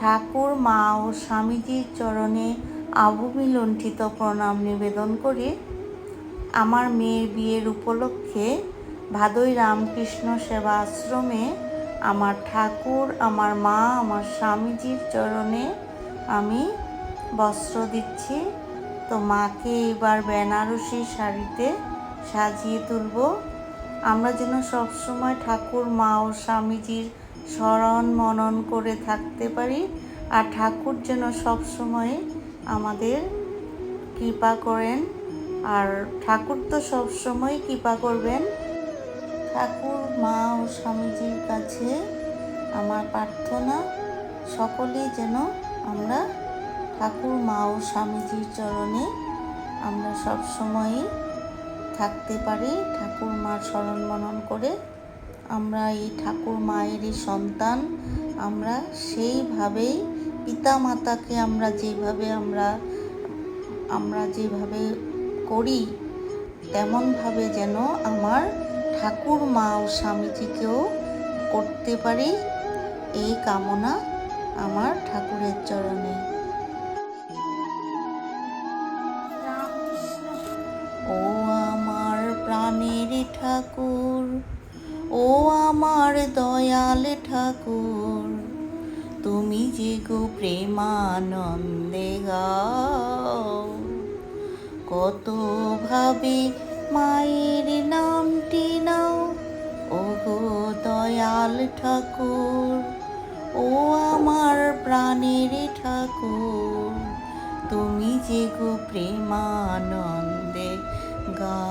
ঠাকুর, মা ও স্বামীজির চরণে অবমিলণ্ঠিত প্রণাম নিবেদন করি। আমার মেয়ের বিয়ের উপলক্ষে ভাদই রামকৃষ্ণ সেবা আশ্রমে আমার ঠাকুর, আমার মা, আমার স্বামীজির চরণে আমি বস্ত্র দিচ্ছি। তো মাকে এবার বেনারসি শাড়িতে সাজিয়ে তুলব। আমরা যেন সবসময় ঠাকুর, মা ও স্বামীজির স্মরণ মনন করে থাকতে পারি আর ঠাকুর যেন সবসময় আমাদের কৃপা করেন আর ঠাকুর তো সবসময় কৃপা করবেন। ঠাকুর, মা ও স্বামীজির কাছে আমার প্রার্থনা সকলেই যেন আমরা ঠাকুর, মা ও স্বামীজির চরণে আমরা সব সবসময়ই থাকতে পারি। ঠাকুর, মার স্মরণ মনন করে আমরা এই ঠাকুর মায়েরই সন্তান, আমরা সেইভাবেই পিতা মাতাকে আমরা যেভাবে আমরা আমরা যেভাবে করি, তেমনভাবে যেন আমার ঠাকুর মা ও স্বামীজিকেও করতে পারি এই কামনা আমার ঠাকুরের চরণে। ও আমার প্রাণের ঠাকুর ও আমার দয়াল ঠাকুর, তুমি যে গো প্রেমানন্দে গাও। কত ভাবে মায়ের নামটি নাও, ও গো দয়াল ঠাকুর, ও আমার প্রাণের ঠাকুর, তুমি যে গো প্রেমানন্দে গা